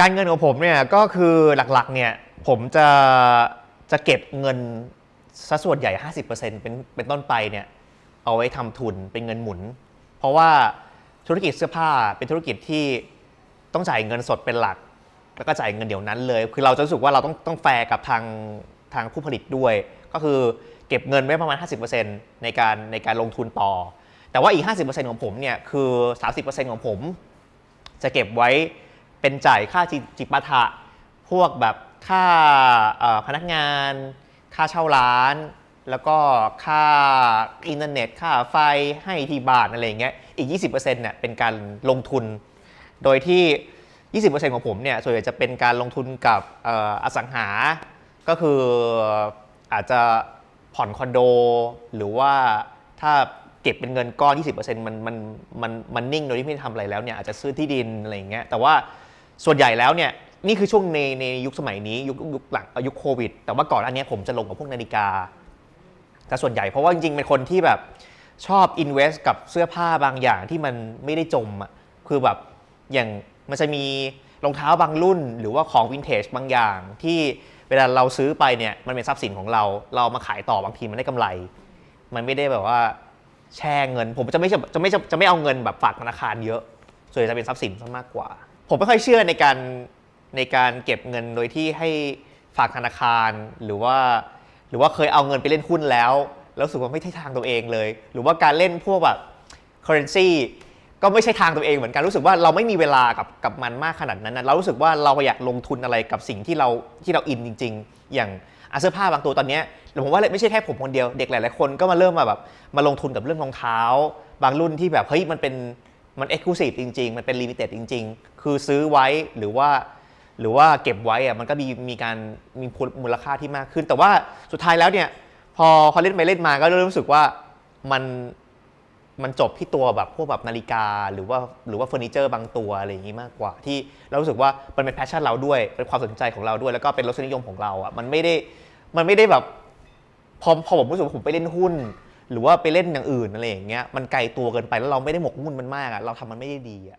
การเงินของผมเนี่ยก็คือหลักๆเนี่ยผมจะจะเก็บเงินสัดส่วนใหญ่ 50%เป็นเป็นต้นไปเนี่ยเอาไว้ทำทุนเป็นเงินหมุน เพราะว่าธุรกิจเสื้อผ้าเป็นธุรกิจที่ต้องจ่ายเงินสดเป็นหลัก แล้วก็จ่ายเงินเดี๋ยวนั้นเลย คือเราจะรู้สึกว่าเราต้องต้องแฟร์กับทางทางผู้ผลิตด้วย ก็คือเก็บเงินไว้ประมาณ 50%ในการในการลงทุนต่อ แต่ว่าอีก 50%ของผมเนี่ยคือ 30%ของผม จะเก็บไว้ เป็นจ่ายค่าจิจปาถะ พวกแบบค่าพนักงาน ค่าเช่าร้าน แล้วก็ค่าอินเทอร์เน็ต ค่าไฟให้ที่บ้านอะไรอย่างเงี้ยอีก 20%เนี่ยเป็นการลงทุน โดยที่ 20%ของผมเนี่ยส่วนใหญ่จะเป็นการลงทุนกับอออสังหา ก็คืออาจจะผ่อนคอนโด หรือว่าถ้าเก็บเป็นเงินก้อน 20%มันมันมันมันนิ่งโดยที่ไม่ได้ทำอะไรแล้วเนี่ยอาจจะซื้อที่ดินอะไรอย่างเงี้ยแต่ว่า ส่วนใหญ่แล้วเนี่ยนี่คือช่วงในในยุคสมัยนี้ยุคยุคหลังยุคโควิด แต่ว่าก่อนอันนี้ผมจะลงกับพวกนาฬิกาแต่ส่วนใหญ่เพราะว่าจริงๆเป็นคนที่แบบชอบ invest กับเสื้อผ้าบางอย่างที่มันไม่ได้จมอะคือแบบอย่างมันจะมีรองเท้าบางรุ่น หรือว่าของวินเทจบางอย่าง ที่เวลาเราซื้อไปเนี่ยมันเป็นทรัพย์สินของเรา เราเอามาขายต่อบางทีมันได้กำไร มันไม่ได้แบบว่าแช่เงิน ผมจะไม่จะไม่จะไม่เอาเงินแบบฝากธนาคารเยอะส่วนใหญ่จะเป็นทรัพย์สินซะมากกว่า ผมไม่ค่อยเชื่อในการในการเก็บเงินโดยที่ให้ฝากธนาคารหรือว่า หรือว่าเคยเอาเงินไปเล่นหุ้นแล้ว แล้วรู้สึกว่าไม่ใช่ทางตัวเองเลย หรือว่าการเล่นพวกแบบ currency ก็ไม่ใช่ทางตัวเองเหมือนกันรู้สึกว่าเราไม่มีเวลากับกับมันมากขนาดนั้นนะเรารู้สึกว่าเราอยากลงทุนอะไรกับสิ่งที่เราที่เราอินจริง ๆ อย่างอาเสื้อผ้าบางตัวตอนนี้ยผมว่าไม่ใช่แค่ผมคนเดียวเด็กหลายๆคนก็มาเริ่มมาแบบมาลงทุนกับเรื่องรองเท้า บางรุ่นที่แบบเฮ้ยมันเป็น มันเอ็กซ์คลูซีฟจริง ๆ มันเป็นลิมิเต็ดจริง ๆ คือซื้อไว้หรือว่า หรือว่าเก็บไว้อะมันก็มีมีการมีมูลค่าที่มากขึ้น แต่ว่าสุดท้ายแล้วเนี่ย พอพอเล่นไปเล่นมาก็เริ่มรู้สึกว่ามันมันจบที่ตัวแบบพวกแบบนาฬิกาหรือว่าหรือว่าเฟอร์นิเจอร์บางตัวอะไรอย่างนี้มากกว่า ที่เรารู้สึกว่ามันเป็นแพชชั่นเราด้วยเป็นความสนใจของเราด้วยแล้วก็เป็นรสนิยมของเราอะมันไม่ได้มันไม่ได้แบบพอพอผมรู้สึกว่าผมไปเล่นหุ้น หรือว่าไปเล่นอย่างอื่นอะไรอย่างเงี้ยมันไกลตัวเกินไปแล้วเราไม่ได้หมกมุ่นมันมากอะเราทำมันไม่ได้ดีอะ